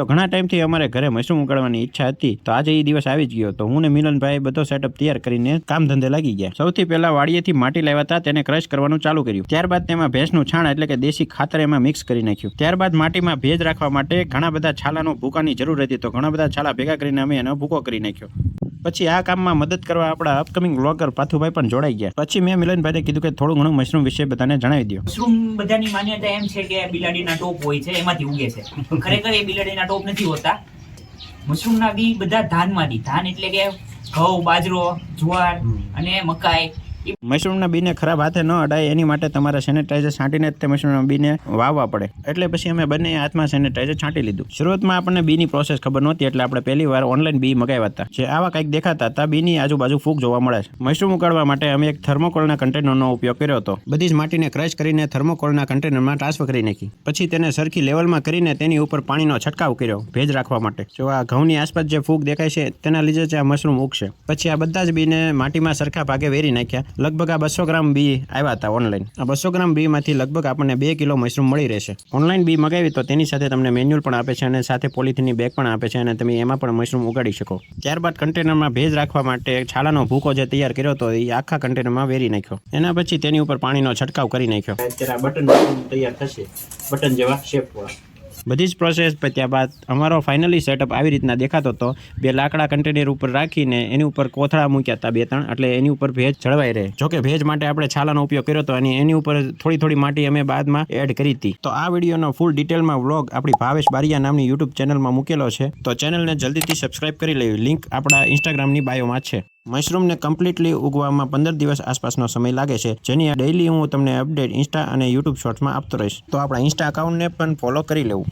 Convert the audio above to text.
તો ઘણા ટાઈમથી અમારે ઘરે મશરૂમ ઉગાડવાની ઈચ્છા હતી. તો આજે એ દિવસ આવી જ ગયો. તો હું ને મિલનભાઈ બધો સેટઅપ તૈયાર કરીને કામ ધંધે લાગી ગયા. સૌથી પહેલા વાડીએથી માટી લાવ્યા હતા, તેને ક્રશ કરવાનું ચાલુ કર્યું. ત્યારબાદ તેમાં ભેંસનું છાણ એટલે કે દેશી ખાતર એમાં મિક્સ કરી નાખ્યું. ત્યારબાદ માટીમાં ભેજ રાખવા માટે ઘણા બધા છાલાનો ભૂકાની જરૂર હતી. તો ઘણા બધા છાલા ભેગા કરીને અમે એનો ભૂકો કરી નાખ્યો. પછી આ કામમાં મદદ કરવા આપણા અપકમિંગ બ્લોગર પાથુભાઈ પણ જોડાઈ ગયા. પછી મેં મિલનભાઈને કીધું કે થોડું ઘણું મશરૂમ વિશે બધાને જણાવી દો મશરૂમ બધાની માન્યતા એમ છે કે બિલાડીના ટોપ હોય છે એમાંથી ઉગે છે. ખરેખર એ બિલાડીના ટોપ નથી હોતા. મશરૂમના બી બધા ધાનમાંથી ધાન એટલે કે ઘઉં બાજરો જુવાર અને મકાઈ. મશરૂમના બીને ખરાબ હાથે ન અડાય, એની માટે તમારે સેનેટાઈઝર છાંટીને જ તે મશરૂમના બીને વાવવા પડે. એટલે પછી અમે બંને હાથમાં સેનેટાઈઝર છાંટી લીધું. શરૂઆતમાં આપણને બીની પ્રોસેસ ખબર નહોતી, એટલે આપણે પહેલી વાર ઓનલાઈન બી મગાવ્યા હતા. જે આવા કંઈક દેખાતા હતા, બીની આજુબાજુ ફૂગ જોવા મળે છે. મશરૂમ ઉગાડવા માટે અમે એક થર્મોકોલના કન્ટેનરનો ઉપયોગ કર્યો હતો. બધી જ માટીને ક્રશ કરીને થર્મોકોલના કન્ટેનરમાં ટ્રાન્સફર કરી નાખી. પછી તેને સરખી લેવલમાં કરીને તેની ઉપર પાણીનો છંટકાવ કર્યો, ભેજ રાખવા માટે. જો આ ઘઉંની આસપાસ જે ફૂગ દેખાય છે, તેના લીધે જ આ મશરૂમ ઉગશે. પછી આ બધા જ બીને માટીમાં સરખા ભાગે વેરી નાખ્યા. લગભગ આ બસો ગ્રામ બી આવ્યા હતા ઓનલાઈન આ બસો ગ્રામ બીમાંથી લગભગ આપણને બે કિલો મશરૂમ મળી રહેશે. ઓનલાઈન બી મગાવી તો તેની સાથે તમને મેન્યુઅલ પણ આપે છે અને સાથે પોલિથીનની બેગ પણ આપે છે અને તમે એમાં પણ મશરૂમ ઉગાડી શકો. ત્યારબાદ કન્ટેનરમાં ભેજ રાખવા માટે છાલાનો ભૂકો જે તૈયાર કર્યો હતો એ આખા કન્ટેનરમાં વેરી નાખ્યો. એના પછી તેની ઉપર પાણીનો છંટકાવ કરી નાખ્યો. અત્યારે આ બટન તૈયાર થશે. બટન જેવા શેપવાળા બધી જ પ્રોસેસ પત્યા બાદ અમારો ફાઇનલી સેટઅપ આવી રીતના દેખાતો હતો બે લાકડા કન્ટેનર ઉપર રાખીને એની ઉપર કોથળા મૂક્યા હતા બે ત્રણ, એટલે એની ઉપર ભેજ જળવાઈ રહે. જોકે ભેજ માટે આપણે છાલાનો ઉપયોગ કર્યો હતો અને એની ઉપર થોડી થોડી માટી અમે બાદમાં એડ કરી હતી. તો આ વિડીયોનો ફૂલ ડિટેલમાં વ્લોગ આપણી ભાવેશ બારિયા નામની યુટ્યુબ ચેનલમાં મૂકેલો છે. તો ચેનલને જલ્દીથી સબસ્ક્રાઇબ કરી લેવી. લિંક આપણા ઇન્સ્ટાગ્રામની બાયોમાં છે. મશરૂમને કમ્પ્લીટલી ઉગવામાં પંદર દિવસ આસપાસનો સમય લાગે છે, જેની ડેઇલી હું તમને અપડેટ ઇન્સ્ટા અને યુટ્યુબ શોર્ટ્સમાં આપતો રહીશ. તો આપણા ઇન્સ્ટા અકાઉન્ટને પણ ફોલો કરી લેવું.